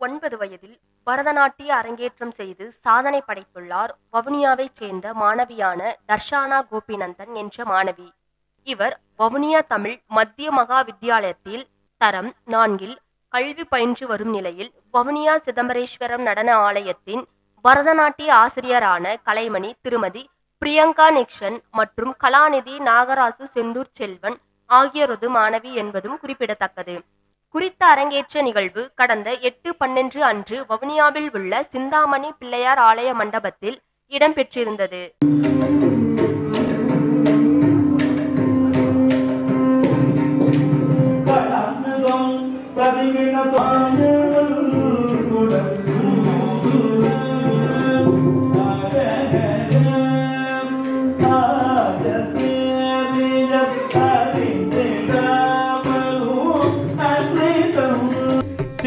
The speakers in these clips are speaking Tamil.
ஒன்பது வயதில் பரதநாட்டிய அரங்கேற்றம் செய்து சாதனை படைத்துள்ளார் வவுனியாவைச் சேர்ந்த மாணவியான தர்ஷானா கோபிநந்தன் என்ற மாணவி. இவர் வவுனியா தமிழ் மத்திய மகா வித்தியாலயத்தில் தரம் நான்கில் கல்வி பயின்று வரும் நிலையில் வவுனியா சிதம்பரேஸ்வரம் நடன ஆலயத்தின் பரதநாட்டிய ஆசிரியரான கலைமணி திருமதி பிரியங்கா நிக்ஷன் மற்றும் கலாநிதி நாகராசு செந்தூர் செல்வன் ஆகியோரது மாணவி என்பதும் குறிப்பிடத்தக்கது. குறித்த அரங்கேற்ற நிகழ்வு கடந்த எட்டு பன்னெண்டு அன்று வவுனியாவில் உள்ள சிந்தாமணி பிள்ளையார் ஆலய மண்டபத்தில் இடம்பெற்றிருந்தது. பதிவின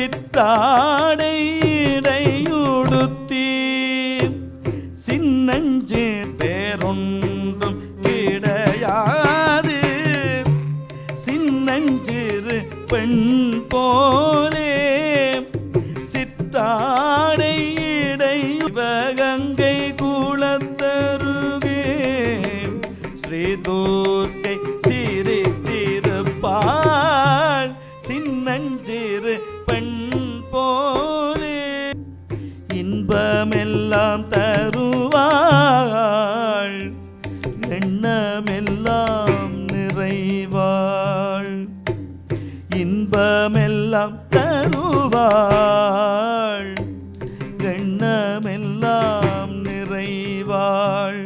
சித்தாடை இடையுடுத்தி சின்னஞ்சே பேரொன்றும் கிடையாது. சின்னஞ்சிறு பெண் போலே சித்தாடை இடை குளத்தருகே ஸ்ரீதூர்க்கை சிரித்திருப்பாள். சின்னஞ்சிறு இன்பமெல்லாம் தருவாள் எண்ணமெல்லாம் நிறைவாள். இன்பமெல்லாம் தருவாள் எண்ணமெல்லாம் நிறைவாள்.